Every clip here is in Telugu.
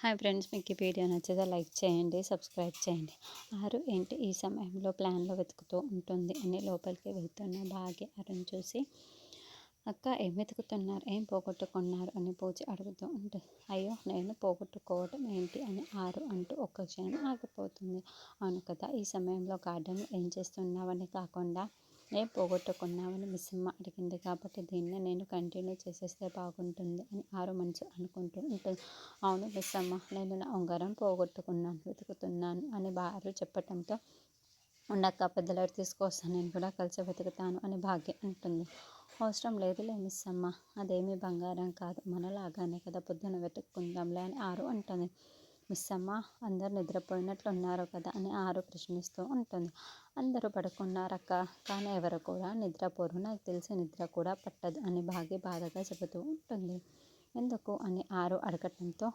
హాయ్ ఫ్రెండ్స్ మీకు ఈ వీడియో నచ్చితే లైక్ చేయండి సబ్స్క్రైబ్ చేయండి. ఆరు ఏంటి? ఈ సమయంలో ప్లాన్లో వెతుకుతూ ఉంటుంది. అని లోపలికి వెళ్తున్న భాగ్య అరుణ్ చూసి అక్క ఏం వెతుకుతున్నారు? ఏం పోగొట్టుకున్నారు? అని పూజ అడుగుతూ ఉంటుంది అయ్యో నేను పోగొట్టుకోవడం ఏంటి? అని ఆరు అంటూ ఒక్క క్షణం ఆగిపోతుంది. అవును కదా ఈ సమయంలో గార్డెన్ ఏం చేస్తున్నావని కాకుండా ఏం పోగొట్టుకున్నావని మిస్సమ్మ అడిగింది. కాబట్టి దీన్ని నేను కంటిన్యూ చేసేస్తే బాగుంటుంది అని ఆరు మంచి అనుకుంటూ ఉంటుంది. అవును మిస్సమ్మ నేను నా ఉంగరం పోగొట్టుకున్నాను వెతుకుతున్నాను అని బారు చెప్పటంతో ఉండక్క పెద్దలాడు తీసుకొస్తాను నేను కూడా కలిసి వెతుకుతాను అని భాగ్య అంటుంది. అవసరం లేదులే మిస్ అమ్మ అదేమీ బంగారం కాదు మనలాగానే కదా పొద్దున వెతుక్కుందాంలే అని ఆరు అంటుంది. మిస్ అమ్మ అందరు నిద్రపోయినట్లున్నారు కదా అని ఆరు ప్రశ్నిస్తూ ఉంటుంది. అందరూ పడుకున్నారక్క కానీ ఎవరు కూడా నిద్రపోరు. నాకు తెలిసి నిద్ర కూడా పట్టదు అని బాగా బాధగా చెబుతూ ఉంటుంది. ఎందుకు అని ఆరు అడగటంతో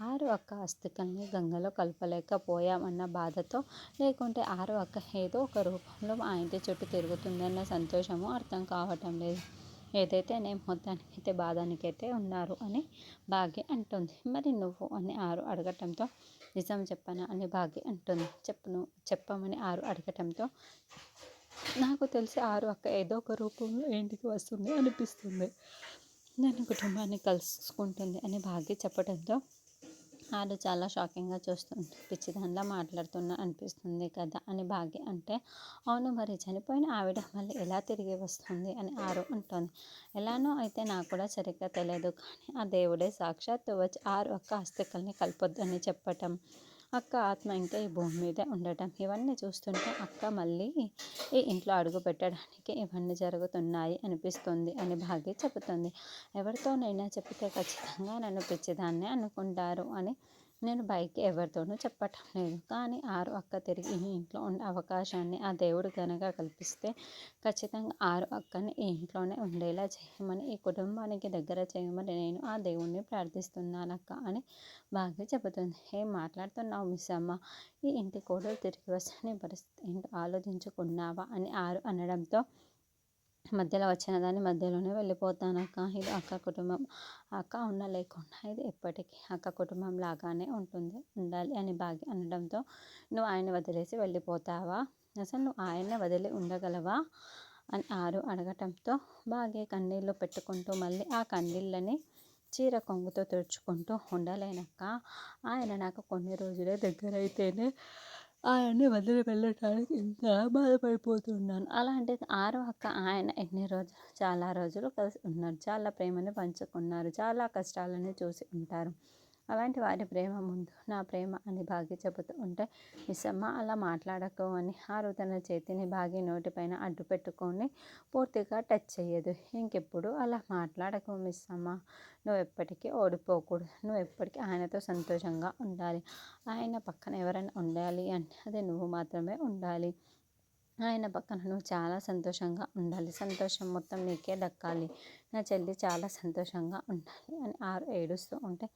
ఆరు అక్క అస్థికల్ని గంగలో కలపలేకపోయామన్న బాధతో లేకుంటే ఆరు అక్క ఏదో ఒక రూపంలో మా ఇంటి చుట్టూ తిరుగుతుందన్న సంతోషము అర్థం కావటం లేదు. ఏదైతే నేను మొత్తానికైతే బాధనికైతే ఉన్నారు అని భాగ్య అంటుంది. మరి నువ్వు అని ఆరు అడగటంతో నిజం చెప్పనా అని భాగ్య అంటుంది. చెప్పను చెప్పమని ఆరు అడగటంతో నాకు తెలిసి ఆరు అక్క ఏదో ఒక రూపంలో ఇంటికి వస్తుంది అనిపిస్తుంది. నేను కుటుంబాన్ని కలుసుకుంటుంది అని భాగ్య చెప్పడంతో ఆడు చాలా షాకింగ్గా చూస్తుంది. పిచ్చిదానిలా మాట్లాడుతున్నా అనిపిస్తుంది కదా అని భాగ్య అంటే అవును మరి చనిపోయిన ఆవిడ మళ్ళీ ఎలా తిరిగి వస్తుంది? అని ఆరు అంటుంది. ఎలానో అయితే నాకు కూడా సరిగ్గా తెలియదు కానీ ఆ దేవుడే సాక్షాత్తు వచ్చి ఆరు ఒక్క అస్థికల్ని కలపొద్దని చెప్పటం. అక్క ఆత్మ ఇంకా ఈ భూమి మీదే ఉండటం. ఇవన్నీ చూస్తుంటే అక్క మళ్ళీ ఈ ఇంట్లో అడుగు పెట్టడానికి ఇవన్నీ జరుగుతున్నాయి అనిపిస్తుంది అని భాగ్య చెబుతుంది. ఎవరితోనైనా చెప్తే ఖచ్చితంగా నన్ను పిచ్చిదాన్ని అనుకుంటారు అని నేను బైక్ ఎవరితోనూ చెప్పటం లేదు. కానీ ఆరు అక్క తిరిగి ఈ ఇంట్లో ఉండే అవకాశాన్ని ఆ దేవుడు కనుక కల్పిస్తే ఖచ్చితంగా ఆరు అక్కని ఈ ఇంట్లోనే ఉండేలా చేయమని ఈ కుటుంబానికి దగ్గర చేయమని నేను ఆ దేవుణ్ణి ప్రార్థిస్తున్నాను అక్క అని బాగా చెబుతుంది. ఏం మాట్లాడుతున్నావు మిస్ అమ్మ ఈ ఇంటి కోడలు తిరిగి వస్తే పరిస్థితి ఏంటో ఆలోచించుకున్నావా? అని ఆరు అనడంతో మధ్యలో వచ్చిన దాన్ని మధ్యలోనే వెళ్ళిపోతాను అక్క. ఇది అక్క కుటుంబం. అక్క ఉన్న లేకుండా ఇది ఎప్పటికీ అక్క కుటుంబం లాగానే ఉంటుంది. ఉండాలి అని బాగా అనడంతో నువ్వు ఆయన వదిలేసి వెళ్ళిపోతావా? అసలు నువ్వు ఆయన వదిలి ఉండగలవా? అని ఆరు అడగటంతో బాగా కన్నీళ్ళు పెట్టుకుంటూ మళ్ళీ ఆ కన్నీళ్ళని చీర కొంగుతో తుడుచుకుంటూ ఉండలేనక్క. ఆయన నాకు కొన్ని రోజులే దగ్గర అయితేనే ఆయన్ని వదిలి వెళ్ళటానికి ఎంత బాధపడిపోతున్నాను. అలాంటి ఆరు అక్క ఆయన ఎన్ని రోజులు చాలా రోజులు కలిసి ఉన్నారు. చాలా ప్రేమని పంచుకున్నారు. చాలా కష్టాలని చూసి ఉంటారు. అలాంటి వారి ప్రేమ ముందు నా ప్రేమ అని భాగ్య చెబుతూ ఉంటే మిస్సమ్మ అలా మాట్లాడకు అని ఆరు తన చేతిని భాగ్య నోటిపైన అడ్డు పెట్టుకొని పూర్తిగా టచ్ చేయదు. ఇంకెప్పుడు అలా మాట్లాడకు మిస్సమ్మ నువ్వు ఎప్పటికీ ఓడిపోకూడదు నువ్వు ఎప్పటికీ ఆయనతో సంతోషంగా ఉండాలి ఆయన పక్కన ఎవరైనా ఉండాలి అంటే అది నువ్వు మాత్రమే ఉండాలి. ఆయన పక్కన నువ్వు చాలా సంతోషంగా ఉండాలి. సంతోషం మొత్తం నీకే దక్కాలి. నా చెల్లి చాలా సంతోషంగా ఉండాలి అని ఆరు ఏడుస్తూ ఉంటే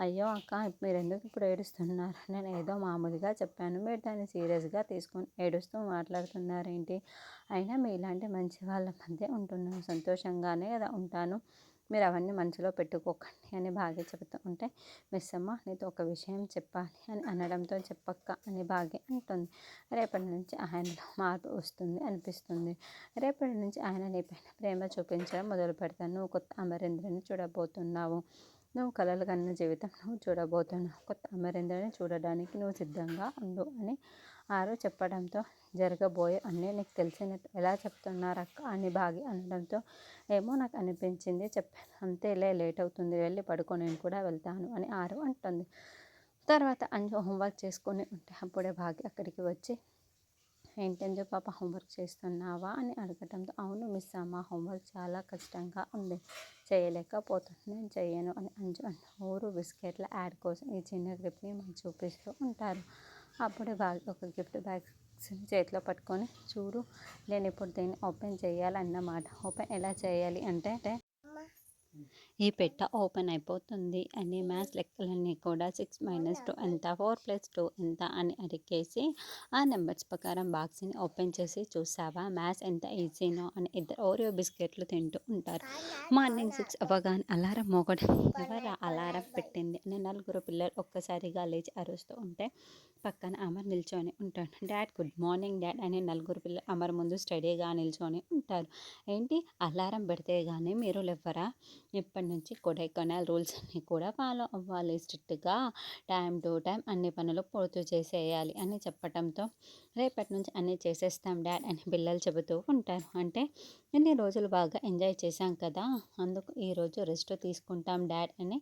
అయ్యో అక్క మీరు ఎందుకు ఇప్పుడు ఏడుస్తున్నారు? నేను ఏదో మామూలుగా చెప్పాను. మీరు దాన్ని సీరియస్గా తీసుకొని ఏడుస్తూ మాట్లాడుతున్నారేంటి? అయినా మీ ఇలాంటి మంచి వాళ్ళ మధ్య ఉంటున్నాను. సంతోషంగానే కదా ఉంటాను. మీరు అవన్నీ మనసులో పెట్టుకోకండి అని భాగ్య చెబుతూ ఉంటే మిస్ అమ్మ నీతో ఒక విషయం చెప్పాలి అని అనడంతో చెప్పక్క అని భాగ్య అంటుంది. రేపటి నుంచి ఆయనలో మార్పు వస్తుంది అనిపిస్తుంది. రేపటి నుంచి ఆయన నీపైన ప్రేమ చూపించడం మొదలు పెడతాను నువ్వు కొత్త అమరేంద్రని చూడబోతున్నావు. నువ్వు కలలు కన్న జీవితం నువ్వు చూడబోతున్నావు. కొత్త అమరేంద్రని చూడడానికి నువ్వు సిద్ధంగా ఉండు అని ఆరో చెప్పడంతో జరగబోయే అన్నీ నీకు తెలిసినట్టు ఎలా చెప్తున్నారక్క అని బాగి అనడంతో ఏమో నాకు అనిపించింది చెప్పాను. అంతేలే లేట్ అవుతుంది. వెళ్ళి పడుకొని నేను కూడా వెళ్తాను అని ఆరు అంటుంది. తర్వాత అంజు హోంవర్క్ చేసుకొని ఉంటే అప్పుడే భాగ్య అక్కడికి వచ్చి ఏంటంజు పాప హోంవర్క్ చేస్తున్నావా? అని అడగటంతో అవును మిస్ అమ్మ హోంవర్క్ చాలా కష్టంగా ఉంది. చేయలేకపోతుంది నేను చేయను అని అంజు ఊరు బిస్కెట్ల యాడ్ కోసం ఈ చిన్న గ్రిప్ని మాకు చూపిస్తూ ఉంటారు అప్పుడే బ్యాగ్ ఒక గిఫ్ట్ బ్యాగ్స్ని చేతిలో పట్టుకొని చూడు నేను ఇప్పుడు దీన్ని ఓపెన్ చేయాలన్నమాట. ఓపెన్ ఎలా చేయాలి అంటే ఈ పెట్ట ఓపెన్ అయిపోతుంది. అని మ్యాథ్స్ లెక్కలన్నీ కూడా సిక్స్ మైనస్ టూ ఎంత ఫోర్ ప్లస్ టూ ఎంత అని అడిగేసి ఆ నెంబర్స్ ప్రకారం బాక్స్ని ఓపెన్ చేసి చూసావా? మ్యాథ్స్ ఎంత ఈజీనో అని ఇద్దరు ఓరియో బిస్కెట్లు తింటూ ఉంటారు. మార్నింగ్ సిక్స్ అవ్వగానే అలారం మోగడం ఎవరా అలారం పెట్టింది? అని నలుగురు పిల్లలు ఒక్కసారిగా లేచి అరుస్తూ ఉంటే పక్కన అమర్ నిల్చొని ఉంటాడు. డాడ్ గుడ్ మార్నింగ్ డాడ్ అని నలుగురు పిల్లలు అమర్ ముందు స్టడీగా నిల్చొని ఉంటారు. ఏంటి? అలారం పెడితే కానీ మీరు లేవరా? ఇప్పటి నుంచి కొడైకెనాల్ రూల్స్ అన్నీ కూడా ఫాలో అవ్వాలి. స్ట్రిక్ట్గా టైం టు టైం అన్ని పనులు పూర్తి చేసేయాలి అని చెప్పడంతో రేపటి నుంచి అన్నీ చేసేస్తాం డాడ్ అని పిల్లలు చెబుతూ ఉంటారు. అంటే ఇన్ని రోజులు బాగా ఎంజాయ్ చేశాం కదా అందుకు ఈరోజు రెస్ట్ తీసుకుంటాం డాడ్ అని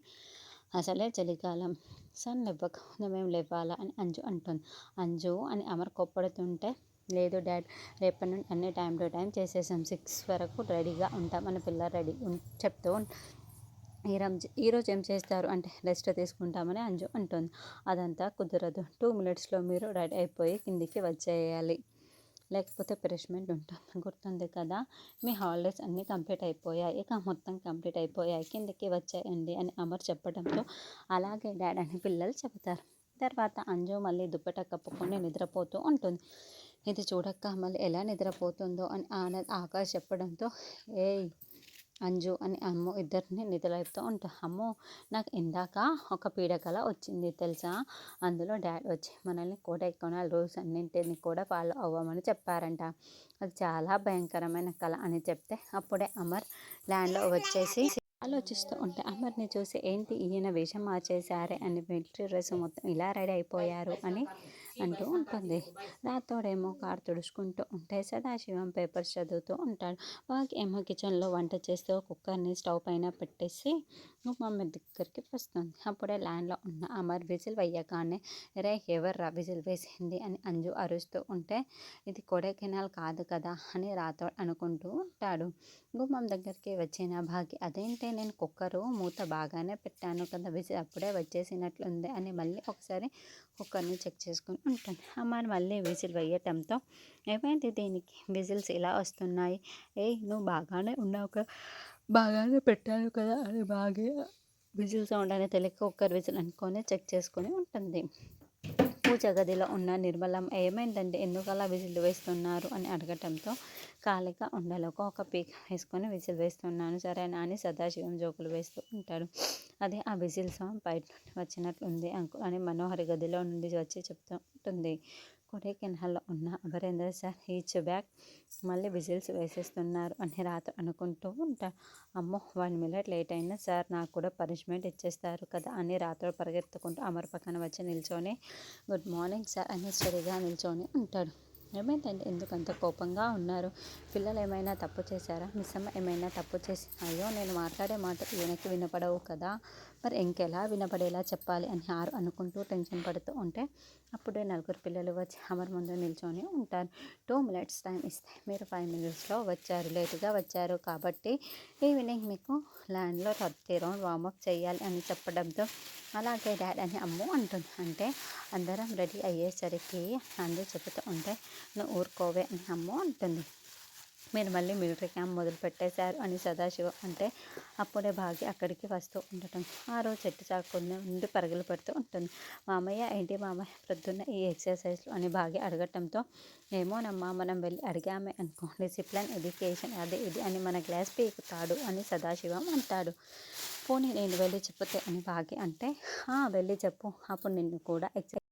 అసలే చలికాలం. సన్ లేవ్వక మేము లేవాలా అని అంజు అంటుంది. అంజు అని అమర్ కొప్పడుతుంటే లేదు డాడ్ రేపటి నుండి అన్ని టైం టు టైం చేసేసాం. సిక్స్ వరకు రెడీగా ఉంటాం. మన పిల్ల రెడీ చెప్తూ ఈ ఈరోజు ఏం చేస్తారు? అంటే రెస్ట్ తీసుకుంటామని అంజు అంటుంది. అదంతా కుదరదు. టూ మినిట్స్లో మీరు రెడీ అయిపోయి కిందికి వచ్చేయాలి. లేకపోతే పనిష్మెంట్ ఉంటుంది. గుర్తుంది కదా? మీ హాలిడేస్ అన్నీ కంప్లీట్ అయిపోయాయి. ఇక మొత్తం కంప్లీట్ అయిపోయాయి. కిందకి వచ్చేయండి అని అమర్ చెప్పడంతో అలాగే డాడ్ అని పిల్లలు చెబుతారు. తర్వాత అంజు మళ్ళీ దుప్పట కప్పుకొని నిద్రపోతూ ఉంటుంది. ఇది చూడక్క మళ్ళీ ఎలా నిద్రపోతుందో అని ఆనంద్ ఆకాష్ చెప్పడంతో ఏయ్ అంజు అని అమ్మ ఇద్దరిని నిద్రలేపుతూ ఉంటా. అమ్మో నాకు ఇందాక ఒక పీడకల వచ్చింది తెలుసా? అందులో డాడీ వచ్చి మనల్ని కోటెక్కొనాలి రూల్స్ అన్నింటిని కూడా ఫాలో అవ్వమని చెప్పారంట. అది చాలా భయంకరమైన కళ అని చెప్తే అప్పుడే అమర్ ల్యాండ్లో వచ్చేసి ఆలోచిస్తూ ఉంటే అమర్ని చూసి ఏంటి ఈయన వేషం మార్చేశారే అని మిలిటరీ డ్రెస్ మొత్తం ఇలా రెడీ అయిపోయారు అని అంటూ ఉంటుంది. రాతోడేమో కారు తుడుచుకుంటూ ఉంటే సదాశివం పేపర్స్ చదువుతూ ఉంటాడు. వాకి ఏమో కిచెన్లో వంట చేస్తూ కుక్కర్ని స్టవ్ పైన పెట్టేసి మమ్మీ దగ్గరికి వస్తుంది. అప్పుడే ల్యాండ్లో ఉన్న అమర్ విజిల్ వేయగానే రే ఎవర్రా విజిల్ వేసింది? అని అంజు అరుస్తూ ఉంటే ఇది కొడైకెనాల్ కాదు కదా అని రాతోడు అనుకుంటూ ఉంటాడు. గుమ్మం దగ్గరికి వచ్చిన భాగ్య అదేంటే నేను కుక్కరు మూత బాగానే పెట్టాను కదా విజిల్ అప్పుడే వచ్చేసినట్లుంది అని మళ్ళీ ఒకసారి కుక్కర్ని చెక్ చేసుకుని ఉంటుంది అమ్మ మళ్ళీ విజిల్ వేయటంతో ఏమైంది దీనికి? విజిల్స్ ఇలా వస్తున్నాయి. ఏ నువ్వు బాగానే ఉన్నావు కదా బాగానే పెట్టాను కదా అని బాగా విజిల్ సౌండ్ అనేది తెలియక ఒక్కరు విజిల్ అనుకొని చెక్ చేసుకొని ఉంటుంది. పూజ గదిలో ఉన్న నిర్మలం ఏమైందంటే ఎందుకు అలా విజిల్ వేస్తున్నారు? అని అడగటంతో కాలిక ఉండలకు ఒక పీక్ వేసుకొని విజిల్ వేస్తున్నాను. సరేనా అని సదాశివం జోకులు వేస్తూ ఉంటాడు. అదే ఆ విజిల్ సాంగ్ బయట వచ్చినట్లుంది అని మనోహరి గదిలో నుండి వచ్చి చెప్తూ ఉంటుంది కొడైకెనాల్లో ఉన్న అమరేంద్ర సార్ ఈచ్ బ్యాక్. మళ్ళీ విజిల్స్ వేసేస్తున్నారు అని రాత అనుకుంటూ ఉంటా. అమ్మో వన్ మినిట్ లేట్ అయినా సార్ నాకు కూడా పనిష్మెంట్ ఇచ్చేస్తారు కదా అని రాత్రి పరిగెత్తుకుంటూ అమర్ పక్కన వచ్చి నిల్చొని గుడ్ మార్నింగ్ సార్ అని స్టడీగా నిల్చొని ఉంటాడు. ఏమైందండి? ఎందుకు అంత కోపంగా ఉన్నారు? పిల్లలు ఏమైనా తప్పు చేశారా? మిస్ అమ్మ ఏమైనా తప్పు చేసి అయ్యో నేను మాట్లాడే మాట ఈయనకి వినపడవు కదా. మరి ఇంకెలా వినపడేలా చెప్పాలి అని ఆరు అనుకుంటూ టెన్షన్ పడుతూ ఉంటే అప్పుడే నలుగురు పిల్లలు వచ్చి అమర్ ముందు నిల్చొని ఉంటారు. టూ మినిట్స్ టైం ఇస్తే మీరు ఫైవ్ మినిట్స్లో వచ్చారు. లేటుగా వచ్చారు కాబట్టి ఈవినింగ్ మీకు ల్యాండ్లో థర్టీ రౌండ్ వార్మప్ చేయాలి అని చెప్పడంతో అలాగే డాడ్ అని అమ్ము అంటుంది. అంటే అందరం రెడీ అయ్యేసరికి అందరూ చెబుతూ ఉంటే నువ్వు ఊరుకోవే అని అమ్మ అంటుంది. మీరు మళ్ళీ మిలిటరీ క్యాంప్ మొదలుపెట్టేశారు అని సదాశివం అంటే అప్పుడే భాగ్య అక్కడికి వస్తూ ఉండటం. ఆ రోజు చెట్టు చాకుండా నుండి పరుగులు పెడుతూ ఉంటుంది. మామయ్య ఏంటి మామయ్య? ప్రొద్దున్న ఈ ఎక్సర్సైజ్లు అని భాగ్య అడగటంతో ఏమోనమ్మా మనం వెళ్ళి అడిగామే అనుకో. డిసిప్లిన్ ఎడ్యుకేషన్ అది ఇది అని మన గ్లాస్ పీకుతాడు అని సదాశివం అంటాడు. పోనీ నేను వెళ్ళి చెప్తే అని భాగ్య అంటే వెళ్ళి చెప్పు. అప్పుడు నిన్ను కూడా ఎక్సైజ్